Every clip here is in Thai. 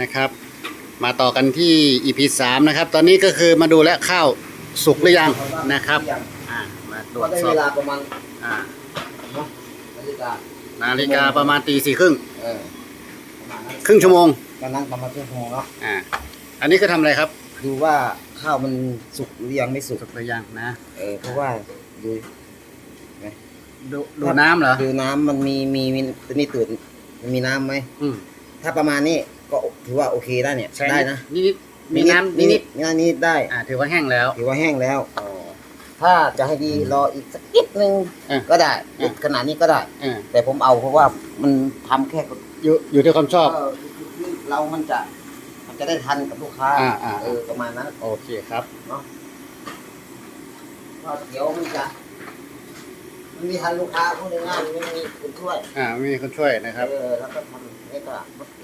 นะครับ มาต่อกันที่ EP 3นะครับ ตอนนี้ก็คือมาดูแล้วข้าวสุกหรือยังนะครับอ่ามาตรวก็จได้สอเวบลาประมาณอ่าเนาะนาฬิกานาฬิกาประมาณตีสี่ครึ่งเออประมาณนั้นครึ่งชั่วโมงตอนนั้นประมาณครึ่งชั่วโมงเนาะอ่าอันนี้คือทำอะไรครับดูว่าข้าวมันสุกหรือยังไม่สุกสุกหรือยังนะเออเพราะว่าดูดูดูน้ำเหรอดูน้ำมันมีมีมีตัวนี้ตื่นมันมีน้ำไหมอืมถ้าประมาณนี้ ก็ถือว่าโอเคได้เนี่ยใช่ได้นะนิดๆมีน้ำนิดมีน้ำนิดได้ๆอ่าถือว่าแห้งแล้วถือว่าแห้งแล้วถ้าจะให้ดีรออีกสักนิดนึงเออก็ได้เออขนาดนี้ก็ได้เออแต่ผมเอาเพราะว่ามันทำแค่อยู่อยู่ที่ความชอบเคือเรามันจะ มันจะได้ทันกับลูกค้าอ่าอ่า เออประมาณนั้นโอเคครับ เนาะก็เดี๋ยวมันจะ มันมีทันลูกค้าพูดง่ายๆมันไม่มีคนช่วยอ่าไม่มีคนช่วยนะครับ เออแล้วก็ทำนี่ก็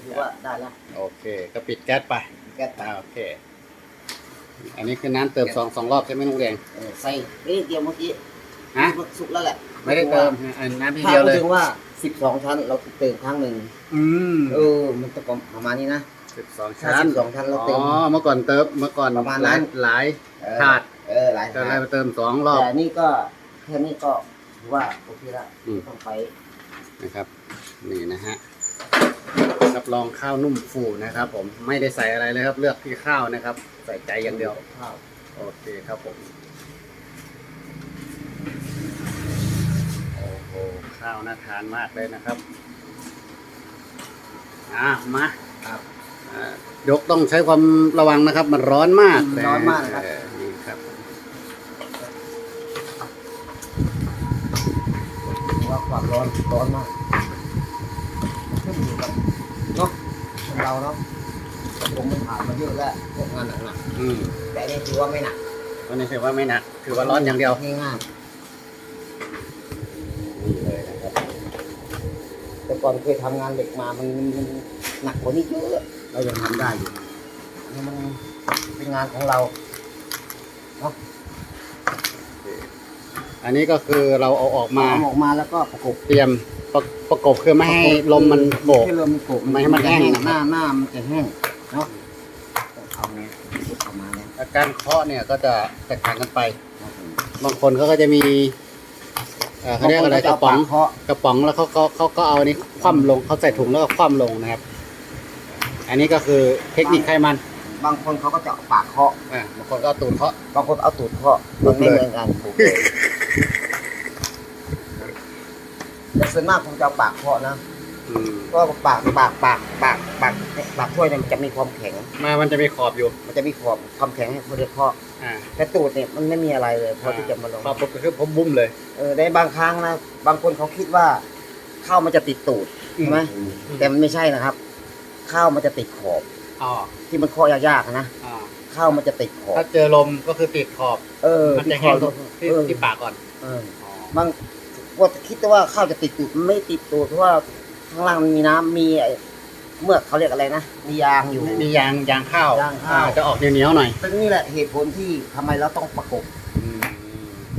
ถือว่าได้แล้วโอเค ก็ปิดแก๊สไปแก๊สอ่าโอเค อันนี้คือน้ำเติมสองสองรอบใช่ไหมลุงแดง เออใส่นี่เดียวเมื่อกี้ฮะ สุกแล้วแหละไม่ได้เติมอันน้ำทีถ้าเดียวเลยพูถึงว่าสิบสองชั้นเราเติมครั้งหนึ่งอืมเออ มันจะประมาณนี้นะ สิบสองถ้าชั้นสิบสองชั้นเราเติมอ๋อเมื่อก่อนเติมเมื่อก่อนประมาณหนั้ลายน หลายเออถาดเออหลายจะถาได้ดมาเติมสองรอบ แต่นี่ก็แค่นี้ก็ ถือว่าโอเคละอืม ต้องไปนะครับนี่นะฮะรับรองข้าวนุ่มฟูนะครับ ผมไม่ได้ใส่อะไรเลยครับ เลือกที่ข้าวนะครับ ใส่ใจอย่างเดียว ข้าวโอเคครับผม โอ้โห ข้าวน่าทานมากเลยนะครับ อะ มาครับ อ่ายกต้องใช้ความระวังนะครับ มันร้อนมากร้อนมากนะครับ เออนี่ ครับถือว่าความร้อนร้อนมากขึ้นอยู่กับเนาะคนเราเนาะผมมันผ่านมาเยอะแล้วพวกงานหนักอืมๆแต่อันนี่ถือว่าไม่หนักวันนี้ถือว่าไม่หนักถือว่าร้อนอย่างเดียวง่ายนี่เลยนะครับๆแต่ก่อนเคยทำงานเหล็กมามันมันหนักกว่านี้เยอะเรายังทำได้อยู่อันนี่มันเป็นงานของเรา อันนี้ก็คือเราเอาออกมาเอาออกมาแล้วก็ประกบเตรียมประประกบคือไม่ให้ลมมันโบกให้ลมมันโบกไม่ให้มันแห้งหน้าหน้ามันจะแห้งเนาะเอาเนี้ยเอามาเนี่ยอาการเคาะเนี่ยก็จะแตกต่างกันไป ครับผมบางคนเขาก็จะมีเอ่อเขาเรียกอะไรกระป๋อง เคาะกระป๋องแล้วเขาเขาเขาก็เอาอันนี้คว่ำลงเขาใส่ถุงแล้วก็คว่ำลงนะครับ อันนี้ก็คือเทคนิคไขมัน บางคนเขาก็จะเอาปากเคาะอ่าบางคนก็เอาตูดเคาะ บางคนเอาตูดเคาะบุมันกไม่เลยเหมือนกันแต่ส่วนมากผมจะเอาปากเคาะนะอืมเพราะว่าปากปากปากปากปากปากถ้วยเนี่ยมันจะมีความแข็ง มามันจะมีขอบอยู่ มันจะมีขอบความแข็งให้เขาเรียกเคาะอ่าแต่ตูดเนี่ยมันไม่มีอะไรเลย พอที่จะมาลงขอบปุ๊บก็คือผมบุ้มเลย เออได้บางครั้งนะบางคนเขาคิดว่าข้าวมันจะติดตูดใช่ไหมแต่มันไม่ใช่นะครับ ข้าวมันจะติดขอบ อ๋อที่มันเคาะยากๆนะอ่าข้าวมันจะติดขอบถ้าเจอลมก็คือติดขอบ เออมันจะติแห้งดขอบที่เออที่ปากก่อนเอออ๋อบางว่าคิดว่าข้าวจะติดตูดมันไม่ติดตูดเพราะว่าข้างล่างมันมีน้ำมีไอ้เมือกเขาเรียกอะไรนะมียางอยู่ มียางยางข้าวยางข้าว อ่จะออกเหนียวๆหน่อยซึ่งนี่แหละเหตุผลที่ทำไมเราต้องประกบอืม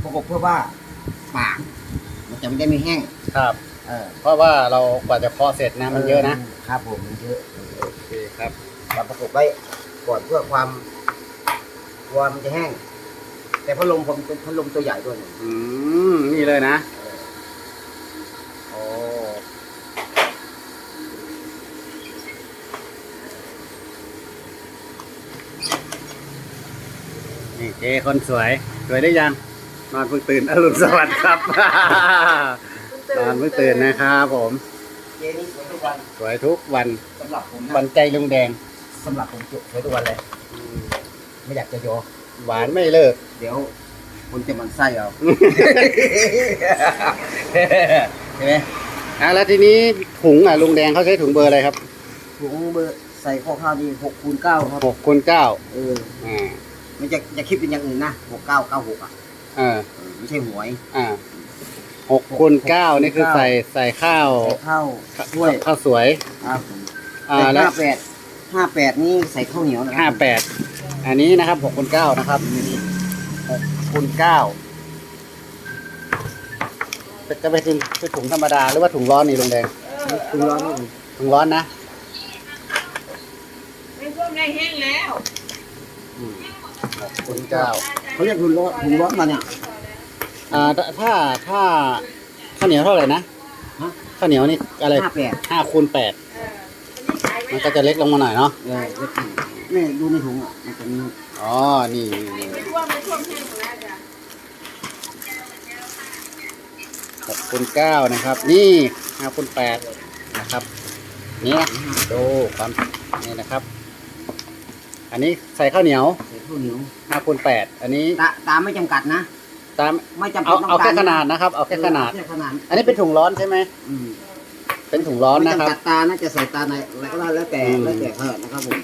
ประกบเพื่อว่าปากมันจะไม่ได้ไม่แห้ง ครับ เออเพราะว่าเรากว่าจะเพาะเสร็จนะมันเยอะนะ ครับผมมันเยอะ โอเคครับ เราประกบไว้ก่อนเพื่อความกลัวมันจะแห้ง แต่พัดลมผมเป็นพัดลมตัวใหญ่ด้วยนะอืมนี่เลยนะโอ้นี่เจคนสวย สวยได้ยังนอนเพิ่งตื่นอรุณสวัสดิ์ครับ นอนเพิ่งตื่นนะครับผม เจนี่สวยทุกวัน สวยทุกวันสำหรับผมวันะนใจลุงแดง สำหรับผมสวยทุกวันเลย ไม่อยากจะโยหวานไม่เลิก เดี๋ยวคุณจะมันไส้เอาใช่ไหมอะแล้วทีนี้ถุงอะลุงแดงเขาใช้ถุงเบอร์อะไรครับถุงเบอร์ใส่ข้อข้าวดีหกคูณเก้าครับหกคูณเก้าเอออ่าไม่จะจะคิดเป็นอย่างอื่นนะหกเก้าเก้าหกอะอ่าเออไม่ใช่หวยอ่าหกคูณเก้านี่คือใส่ใส่ข้าวใส่ข้าวถ้วยข้าวสวยครับผมอ่าแต่แล้วห้าแปด ห้าแปดนี่ใส่ข้าวเหนียวนะห้าแปดอันนี้นะครับหกคูณเก้านะครับหกคูณเก้าจะไปถึงคือถุงธรรมดาหรือว่าถุงร้อนนี่ลุงแดงถุงร้อนนี่ถุงร้อนนะได้แห้งแล้วอืมขอบคุณเจ้าเขาเรียกถุงร้อนถุงร้อนมาเนี่ย อ่าถ้าถ้าข้าวเหนียวเท่าไหร่นะฮะ ข้าวเหนียวนี่อะไรห้าแปดห้าคูณแปด มันก็จะเล็กลงมาหน่อยเนาะเออเล็กอยู่นี่ดูในถุงอะมันจะมีอ๋อนี่นี่นี่ไม่ท่วมไม่ท่วมแห้งหมดแล้วจ้ะขอบคุณเก้านะครับ นี่ห้าคูณแปดนะครับ นี่นะดูความนี่นะครับ อันนี้ใส่ข้าวเหนียวใส่ข้าวเหนียวห้าคูณแปดอันนี้ตาตามไม่จำกัดนะตามไม่จำเป็เอานต้องเอาแค่กรขนาดนะครับ เอาแค่ขนาดแค่ขนาด อันนี้เป็นถุงร้อนใช่ไหมอืม เป็นถุงร้อนไม่นะครับจำกัดตานะจะใส่ตาไหนอะไรก็ได้แล้วแต่อืม แล้วแต่เธอนะครับผม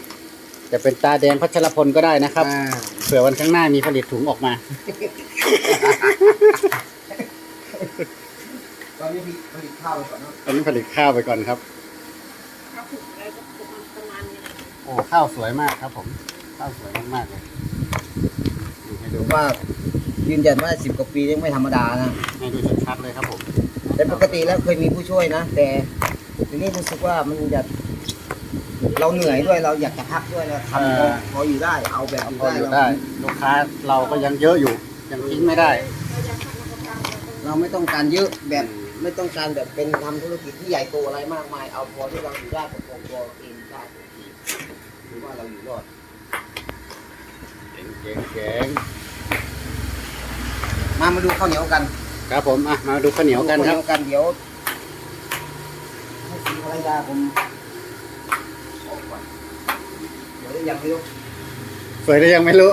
จะเป็นตาแดงพัชรพลก็ได้นะครับ อ่าเผื่อวันข้างหน้ามีผลิตถุงออกมา ตอนนี้พี่ผลิตข้าวไปก่อนเนาะตอนนี้ผลิตข้าวไปก่อนครับ ถ้าผูกอะไรก็ผูกมันประมาณนี้โอ้ข้าวสวยมากครับ ผม ข้าวสวยมากๆเลยนี่ให้ดูถือว่ายืนยันว่าสิบกว่าปียังไม่ธรรมดานะให้ดูชัดๆเลยครับผม แต่ปกติแล้วเคยมีผู้ช่วยนะ แต่ทีนี้รู้สึกว่ามันจะเราเหนื่อยด้วยเราอยากจะพักด้วยนะทำพอพออยู่ได้ เอาแบบอยู่พอได้อยู่ได้ ลูกค้าเราก็ยังเยอะอยู่ ยังทิ้งไม่ได้ เราไม่ต้องการเยอะแบบไม่ต้องการแบบเป็นทำธุรกิจที่ใหญ่โตอะไรมากมาย เอาพอที่เราอยู่ได้ประคองตัวเองได้หรือว่าเราอยู่รอดเก่งเก่งเก่งมามาดูข้าวเหนียวกัน ครับผมอะมาดูข้าวเหนียวกันครับข้าวเหนียวกันเดี๋ยวให้สีภรรยาผมออกก่อนเดี๋ยวยังไม่รู้ สวยได้ยังไม่รู้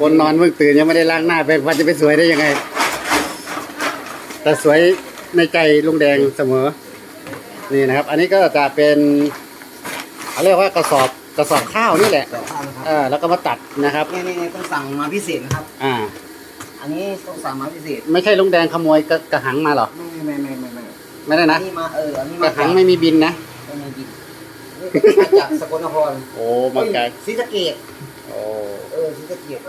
คนนอนเพิ่งตื่นยังไม่ได้ล้างหน้าไปวันจะไปสวยได้ยังไง แต่สวยในใจลุงแดงเสมอ นี่นะครับ อันนี้ก็จะเป็นเขาเรียกว่ากระสอบกระสอบข้าวนี่แหละต่อข้าวนะครับเออแล้วก็มาตัดนะครับ นี่นี่นี่ต้องสั่งมาพิเศษนะครับ อ่า อันนี้ต้องสั่งมาพิเศษไม่ใช่ลุงแดงขโมยกระกระหังมาเหรอ ไม่ไม่ไม่ไม่ไม่ไม่ได้อันะนนี้มาเอออันนี้กมาระหังไม่มีบินนะ ไม่มีบินนี่มาจากสกลนครโอ้มาไกลศรีสะเกดโอ้เออศรีสะเกด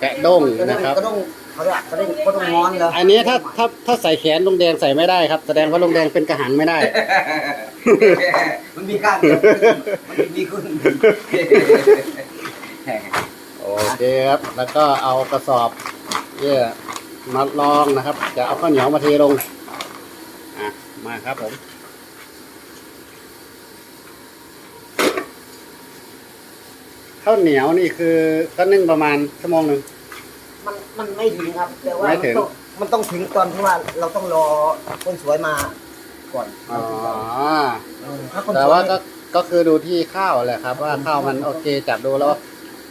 แกะด้งก็ต้องนะครับ ก็ต้องเขาเรียกเขาเรียกก็ต้องม้อนเลยอันนี้ถ้าถ้าถ้าใส่แขนลุงแดงใส่ไม่ได้ครับ แสดงว่าลุงแดงเป็นกระหังไม่ได้ มันมีการมันมีขึ้นโอเคครับ แล้วก็เอากระสอบ เนี่ยมาลองนะครับ จะเอาข้าวเหนียวมาเทลงอะมาครับผมข้าวเหนียวนี่คือก็นึ่งประมาณชั่วโมงหนึ่ง มันมันไม่ถึงครับแต่ว่าไม่มันถึงต้องมันต้องถึงตอนที่ว่าเราต้องรอคนสวยมาก่อนอ๋อ เออถ้าคนสแต่วยว่าก็ก็คือดูที่ข้าวแหละครับ ว่าข้าวมันโอเคจับดูแล้วว่า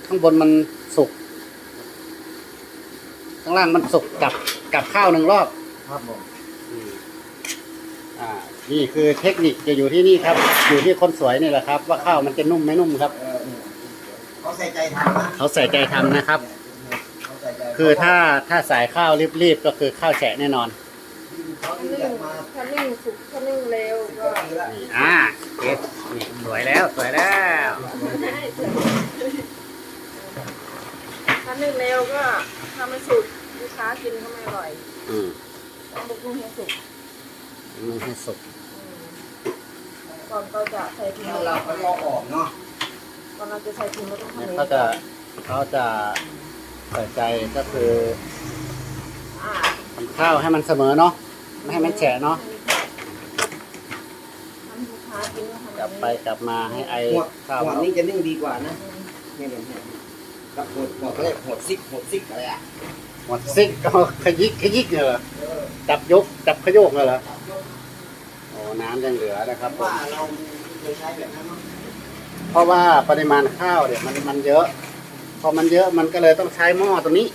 ข้างบนมันสุก ข้างล่างมันสุกกับกับข้าวหนึ่งรอบ ครับผมอืมอ่า นี่คือเทคนิคจะอยู่ที่นี่ครับ อยู่ที่คนสวยนี่แหละครับ ว่าข้าวมันจะนุ่มไม่นุ่มครับเออเออเขาใส่ใจทำนะเขาใส่ใจทำนะครับ เขาใส่ใจคือถ้าถ้าสายข้าวรีบๆก็คือข้าวแฉะแน่นอน เขาถ้าที่นึ่จะงมาถ้านึ่งสุกถ้านึ่งเร็วก็ปีละนี่อ่าโอเคนี่สวยแล้วสวยแล้วถ้านึ่งเร็วก็ ถ้าไม่สุกลูกค้ากินก็ไม่อร่อยอืมต้องบุกนุ่งให้สุกมันให้สุกอืมก่อนก็จะใส่ถุงถ้าเราก็รอออกเนาะก่อนเราจะใส่ถุงเราต้องทำอย่างนี้เขาจะเขาจะใส่ใจก็คืออ่าทำข้าวให้มันเสมอเนาะไม่ให้มันแฉะเนาะทำลูกค้ากินก็ทำกลับไปกลับมาให้ไอหัวข้าวหัวมันออกนี้จะนึ่งดีกว่านะนี่เลยเนี่ย กับหัวหัวเขาเรียกหัวซิกหัวซิกอะไรอะหมดซิกก็ขยิกขยิกเหรอจับยกจับขยกเลยเหรอโอ้น้ำยังเหลือนะครับผมว่าเราเคยใช้แบบนั้นเนาะเพราะว่าปริมาณข้าวเนี่ยมันมันเยอะ พอมันเยอะมันก็เลยต้องใช้หม้อตัวนี้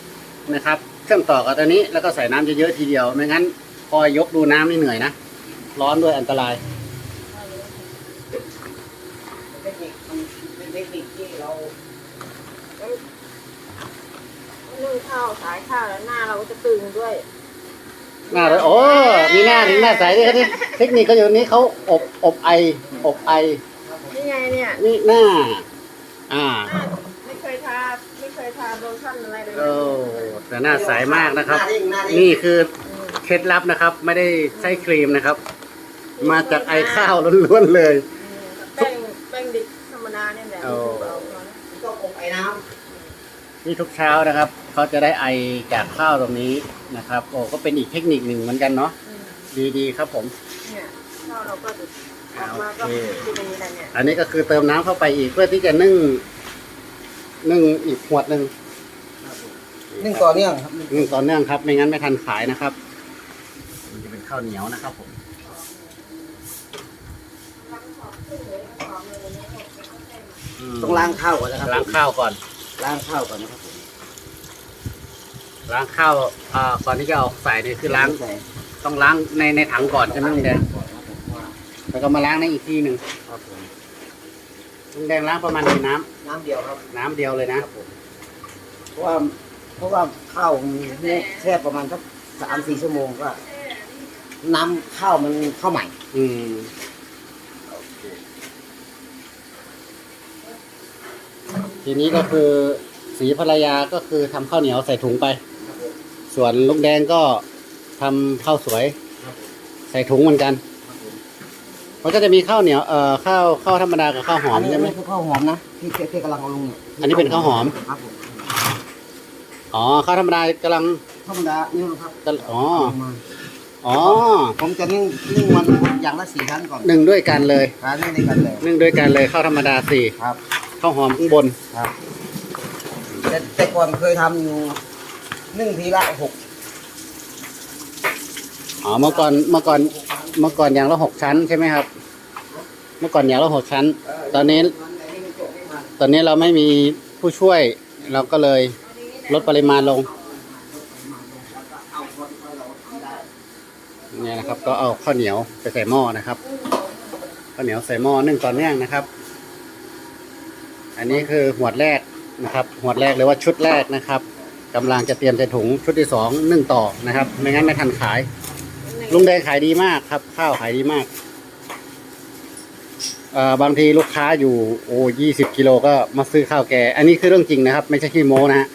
นะครับ เครื่องต่อกับตัวนี้แล้วก็ใส่น้ำเยอะๆทีเดียวไม่งั้นพอยกดูน้ำนี่เหนื่อยนะร้อนด้วยอันตราย เทคนิคมันเป็นเทคนิคที่เรา นึ่งข้าวสายข้าวแล้วหน้าเราก็จะตึงด้วย หน้าเลยโอ้มีหน้าถึงหน้าใสด้วยครับนี่เทคนิคก็อยู่นี้เขาอบอบไออบไอนี่ไงเนี่ยนี่หน้า อ่าไม่เคยทาไม่เคยทาโลชั่นอะไรเลยโอ้แต่หน้าใสมากนะครับหน้าเด้งหน้าเด้งนี่คือเคล็ดลับนะครับ ไม่ได้ใช้ครีมนะครับ มาจากไอข้าวล้วนๆเลย แป้งเนี่ยแหละเอาเอาพอแล้วต้องอบไอ้น้ นี่ทุกเช้านะครับ เขาจะได้ไอจากข้าวตรงนี้นะครับ โอ้ก็เป็นอีกเทคนิคหนึ่งเหมือนกันเนาะอืมดีๆครับผมเนี่ยข้าวเราก็จะออกมาก็โอเคคืออย่างนี้แหละเนี่ยอันนี้ก็คือเติมน้ำเข้าไปอีกเพื่อที่จะนึ่งนึ่งอีกขวดหนึ่งำนึ่งต่อเนื่องครับนึ่งต่อเนื่องครับ ไม่งั้นไม่ทันขายนะครับ มันจะเป็นข้าวเหนียวนะครับผมอืมต้องล้างข้าวก่อนนะครับล้างข้าวก่อน ล้างข้าวก่อนนะครับผมล้างข้าวอ่าก่อนที่จะเอาใส่นี่คือล้างต้องล้างในในถังก่อนใช่ไหมลุงแดงก่อนครับผมว่าแล้วก็มาล้างในอีกทีหนึ่งครับผมลุงแดงล้างประมาณกี่น้ำน้ำเดียวครับน้ำเดียวเลยนะ ครับผมเพราะว่าเพราะว่าข้าวมันแช่ประมาณสักสามสี่ชั่วโมงก็ น้ำข้าวมันข้าวใหม่ อืม ทีนี้ก็คือสีภรรยาก็คือทำข้าวเหนียวใส่ถุงไปส่วนลุงแดงก็ทำข้าวสวยครับผมใส่ถุงเหมือนกัน ครับผมมันก็จะมีข้าวเหนียวเอ่อข้าวข้าวธรรมดากับข้าวหอมนนี้ใช่ไหมนนี้คือข้าวหอมนะที่ที่ที่กำลังเอาลงเนี่ยอันนี้เป็นข้าวหอม ครับผมอ๋อข้าวธรรมดากำลังธรรมดานี่นะครับกำอ๋อลงมา อ๋อผมจะนึ่งนึ่งวันอย่างละสี่ครั้งก่อนหนึ่งด้วยกันเลยการนึ่งในกันเลยนึ่งด้วยกันเลยข้าวธรรมดาสี่ครับข้าวหอมข้างบนครับแต่แต่ก่อนเคยทำอยู่นึ่งทีละหกอ๋อเมื่อก่อนเมื่อก่อนเมื่อก่อนอย่างละหกชั้นใช่ไหมครับ เมื่อก่อนอย่างละหกชั้น ตอนนี้ ตอนนี้เราไม่มีผู้ช่วยเราก็เลยลดปริมาณลงเนี่ยนะครับ ก็เอาข้าวเหนียวไปใส่หม้อนะครับข้าวเหนียวใส่หม้อนึ่งต่อเนื่องนะครับ อันนี้คือหวดแรกนะครับหวดแรกหรือว่าชุดแรกนะครับกำลังจะเตรียมใส่ถุงชุดที่สองนึ่งต่อนะครับ ไม่งั้นไม่ทันขาย ลุงแดงขายดีมากครับ ข้าวขายดีมากเอ่อบางทีลูกค้าอยู่โอ้ยี่สิบกิโลก็มาซื้อข้าวแก อันนี้คือเรื่องจริงนะครับ ไม่ใช่ขี้โม้นะฮะ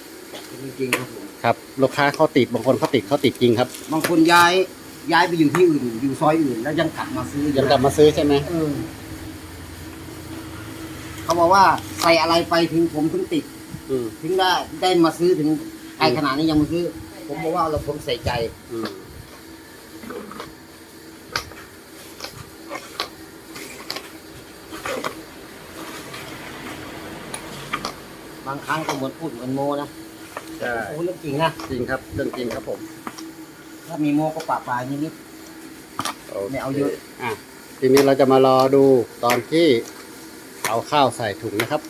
จริงๆครับผมครับ ลูกค้าเขาติดบางคนเขาติดเขาติดจริงครับ บางคนย้าย ย้ายไปอยู่ที่อื่นอยู่ซอยอื่น แล้วยังกลับมาซื้อยังกลับมาซื้อใช่ไหมเออเขาบอกว่าใส่อะไรไปถึงผมถึงติด อืมถึงได้ได้มาซื้อถึงไกลขนาดนี้ยังมาซื้อ ผมบอกว่าเราผมใส่ใจ อืมบางครั้งก็เหมือนพูดเหมือนโมนะใช่โอ้เรื่องจริงนะจริงครับเรื่องจริงครับผม ถ้ามีโมก็ปะปลายนิดไม่เอาเยอะ อะทีนี้เราจะมารอดูตอนที่เอาข้าวใส่ถุงนะครับ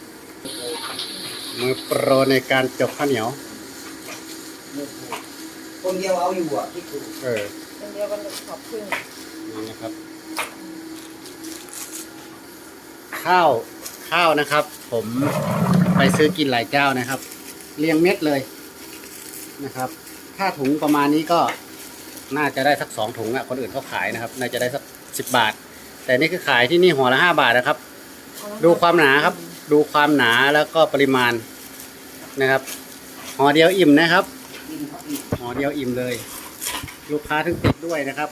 มือโปรในการจบข้าวเหนียวๆคนเดียวเอาอยู่อะที่ถูกเออเป็นเดียวกันขอบคุณนี่นะครับ ข้าวข้าวนะครับ ผมไปซื้อกินหลายเจ้านะครับ เรียงเม็ดเลยนะครับ ถ้าถุงประมาณนี้ก็ น่าจะได้สักสองถุงอะคนอื่นเขาขายนะครับ น่าจะได้สักสิบบาท แต่นี่คือขายที่นี่หัวละห้าบาทนะครับ ดูความหนาครับ ดูความหนาแล้วก็ปริมาณนะครับห่อเดียวอิ่มนะครับกินเขาอีกห่อเดียวอิ่มเลย ลูกค้าถึงติดด้วยนะครับ